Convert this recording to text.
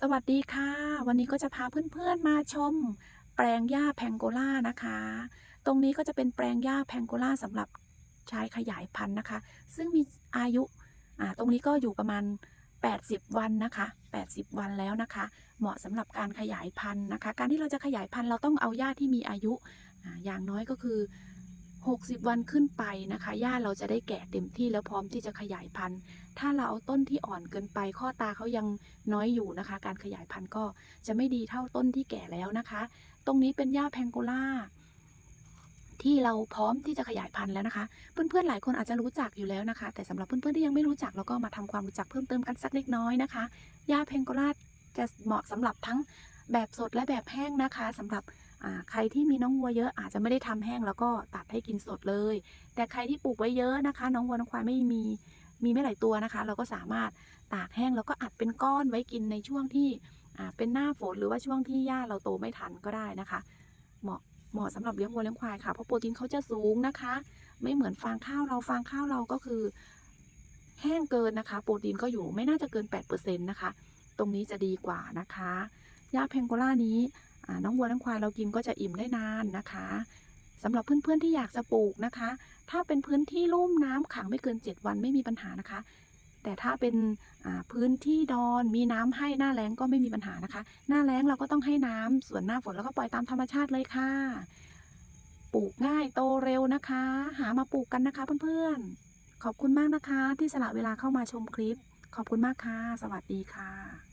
สวัสดีค่ะ วันนี้ก็จะพาเพื่อนๆมาชม แปลงหญ้าแพงโกล่านะคะ ตรงนี้ก็จะเป็นแปลงหญ้าแพงโกล่าสำหรับใช้ขยายพันธุ์นะคะ ซึ่งมีอายุอ่าตรงนี้ก็อยู่ประมาณ 80 วันนะคะ 80 วันแล้วนะคะ เหมาะสำหรับการขยายพันธุ์นะคะ การที่เราจะขยายพันธุ์เราต้องเอาหญ้าที่มีอายุอย่างน้อยก็คือ 60 วันขึ้นไปนะคะหญ้าเราจะได้แก่เต็มที่แล้วพร้อมที่จะขยายพันธุ์ ถ้าเราเอาต้นที่อ่อนเกินไป ข้อตาเขายังน้อยอยู่นะคะ การขยายพันธุ์ก็จะไม่ดีเท่าต้นที่แก่แล้วนะคะ ตรงนี้เป็นหญ้าแพงโกล่าที่เราพร้อมที่จะขยายพันธุ์แล้วนะคะ เพื่อนๆหลายคนอาจจะรู้จักอยู่แล้วนะคะ แต่สำหรับเพื่อนๆที่ยังไม่รู้จักเราก็มาทำความรู้จักเพิ่มเติมกันสักเล็กน้อยนะคะหญ้าแพงโกล่าจะเหมาะสำหรับทั้งแบบสดและแบบแห้งนะคะสำหรับ ใครที่มีน้องวัวเยอะอาจจะไม่ได้ทำแห้งแล้วก็ตัดให้กินสดเลย แต่ใครที่ปลูกไว้เยอะนะคะ น้องวัวน้องควายไม่มีมีไม่หลายตัวนะคะ เราก็สามารถตากแห้งแล้วก็อัดเป็นก้อนไว้กินในช่วงที่เป็นหน้าฝนหรือว่าช่วงที่หญ้าเราโตไม่ทันก็ได้นะคะ เหมาะเหมาะสำหรับเลี้ยงวัวเลี้ยงควายค่ะเพราะโปรตีนเขาจะสูงนะคะ ไม่เหมือนฟางข้าวเราฟางข้าวเราก็คือ แห้งเกินนะคะ โปรตีนก็อยู่ไม่น่าจะเกิน8%นะคะตรงนี้จะดีกว่านะคะหญ้าเพงโกล่านี้ น้องวัวน้องควายเรากินก็จะอิ่มได้นานนะคะสำหรับเพื่อนๆที่อยากจะปลูกนะคะ ถ้าเป็นพื้นที่ลุ่มน้ำขังไม่เกิน 7 วันไม่มีปัญหานะคะ แต่ถ้าเป็นพื้นที่ดอนมีน้ำให้หน้าแล้งก็ไม่มีปัญหานะคะ หน้าแล้งเราก็ต้องให้น้ำส่วนหน้าฝนเราก็ปล่อยตามธรรมชาติเลยค่ะ ปลูกง่ายโตเร็วนะคะ หามาปลูกกันนะคะเพื่อนๆขอบคุณมากนะคะ ที่สละเวลาเข้ามาชมคลิป ขอบคุณมากค่ะ สวัสดีค่ะ